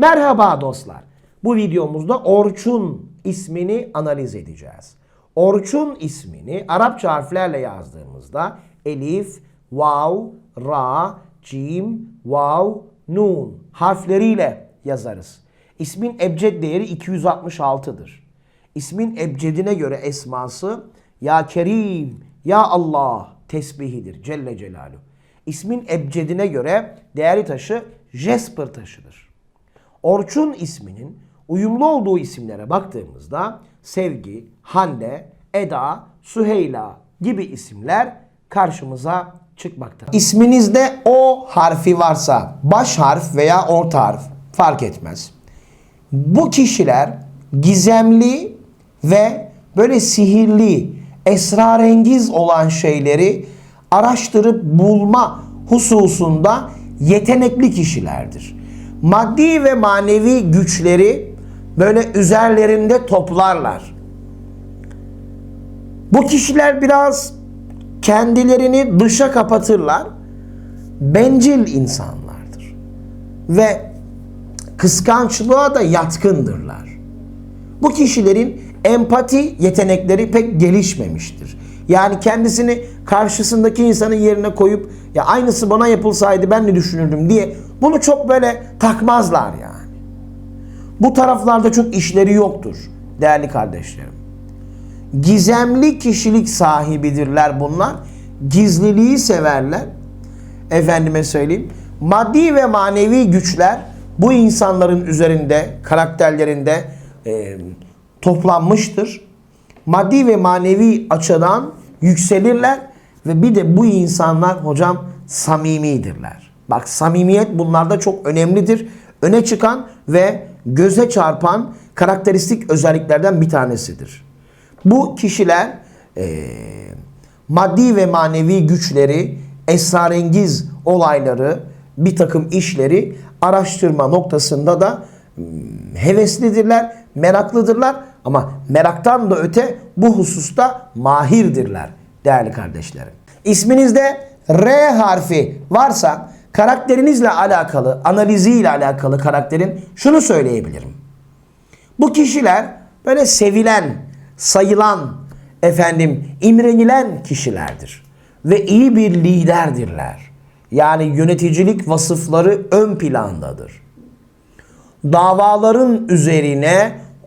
Merhaba dostlar. Bu videomuzda Orçun ismini analiz edeceğiz. Orçun ismini Arapça harflerle yazdığımızda elif, vav, ra, cim, vav, nun harfleriyle yazarız. İsmin ebced değeri 266'dır. İsmin ebcedine göre esması Ya Kerim, Ya Allah tesbihidir Celle Celaluhu. İsmin ebcedine göre değerli taşı Jasper taşıdır. Orçun isminin uyumlu olduğu isimlere baktığımızda Sevgi, Hande, Eda, Süheyla gibi isimler karşımıza çıkmaktadır. İsminizde O harfi varsa baş harf veya orta harf fark etmez. Bu kişiler gizemli ve böyle sihirli, esrarengiz olan şeyleri araştırıp bulma hususunda yetenekli kişilerdir. Maddi ve manevi güçleri böyle üzerlerinde toplarlar. Bu kişiler biraz kendilerini dışa kapatırlar. Bencil insanlardır. Ve kıskançlığa da yatkındırlar. Bu kişilerin empati yetenekleri pek gelişmemiştir. Yani kendisini karşısındaki insanın yerine koyup ya aynısı bana yapılsaydı ben ne düşünürdüm diye bunu çok böyle takmazlar yani. Bu taraflarda çok işleri yoktur değerli kardeşlerim. Gizemli kişilik sahibidirler bunlar. Gizliliği severler. Efendime söyleyeyim. Maddi ve manevi güçler bu insanların üzerinde, karakterlerinde e, toplanmıştır. Maddi ve manevi açıdan yükselirler ve bir de bu insanlar hocam samimidirler. Bak samimiyet bunlarda çok önemlidir. Öne çıkan ve göze çarpan karakteristik özelliklerden bir tanesidir. Bu kişiler e, maddi ve manevi güçleri, esrarengiz olayları, bir takım işleri araştırma noktasında da hmm, heveslidirler, meraklıdırlar ama meraktan da öte bu hususta mahirdirler değerli kardeşlerim. İsminizde R harfi varsa karakterinizle alakalı, analiziyle alakalı karakterin şunu söyleyebilirim. Bu kişiler böyle sevilen, sayılan, efendim imrenilen kişilerdir. Ve iyi bir liderdirler. Yani yöneticilik vasıfları ön plandadır. Davaların üzerine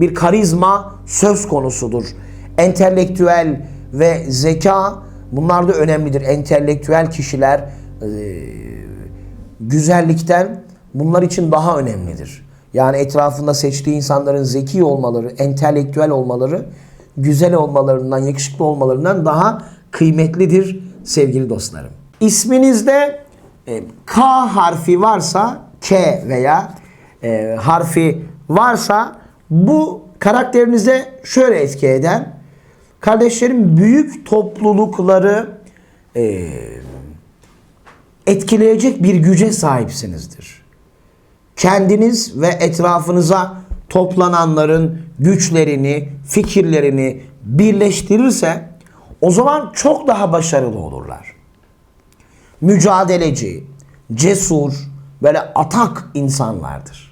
bir karizma söz konusudur. Entelektüel ve zeka bunlar da önemlidir. Entelektüel kişiler e, güzellikten bunlar için daha önemlidir. Yani etrafında seçtiği insanların zeki olmaları, entelektüel olmaları, güzel olmalarından, yakışıklı olmalarından daha kıymetlidir sevgili dostlarım. İsminizde e, K harfi varsa, K veya e, harfi varsa bu karakterinize şöyle etki eder. Kardeşlerim büyük toplulukları e, etkileyecek bir güce sahipsinizdir. Kendiniz ve etrafınıza toplananların güçlerini, fikirlerini birleştirirse o zaman çok daha başarılı olurlar. Mücadeleci, cesur, böyle atak insanlardır.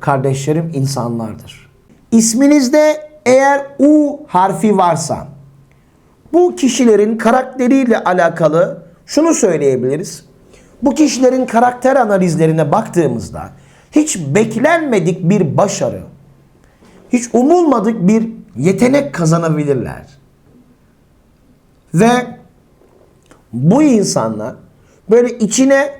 kardeşlerim insanlardır. İsminizde eğer U harfi varsa bu kişilerin karakteriyle alakalı şunu söyleyebiliriz. Bu kişilerin karakter analizlerine baktığımızda hiç beklenmedik bir başarı, hiç umulmadık bir yetenek kazanabilirler. Ve bu insanlar böyle içine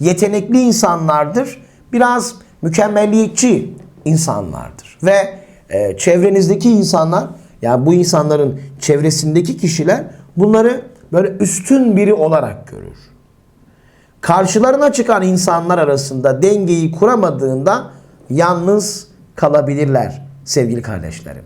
yetenekli insanlardır. Biraz mükemmelliyetçi insanlardır. Ve e, çevrenizdeki insanlar, yani bu insanların çevresindeki kişiler bunları böyle üstün biri olarak görür. Karşılarına çıkan insanlar arasında dengeyi kuramadığında yalnız kalabilirler sevgili kardeşlerim.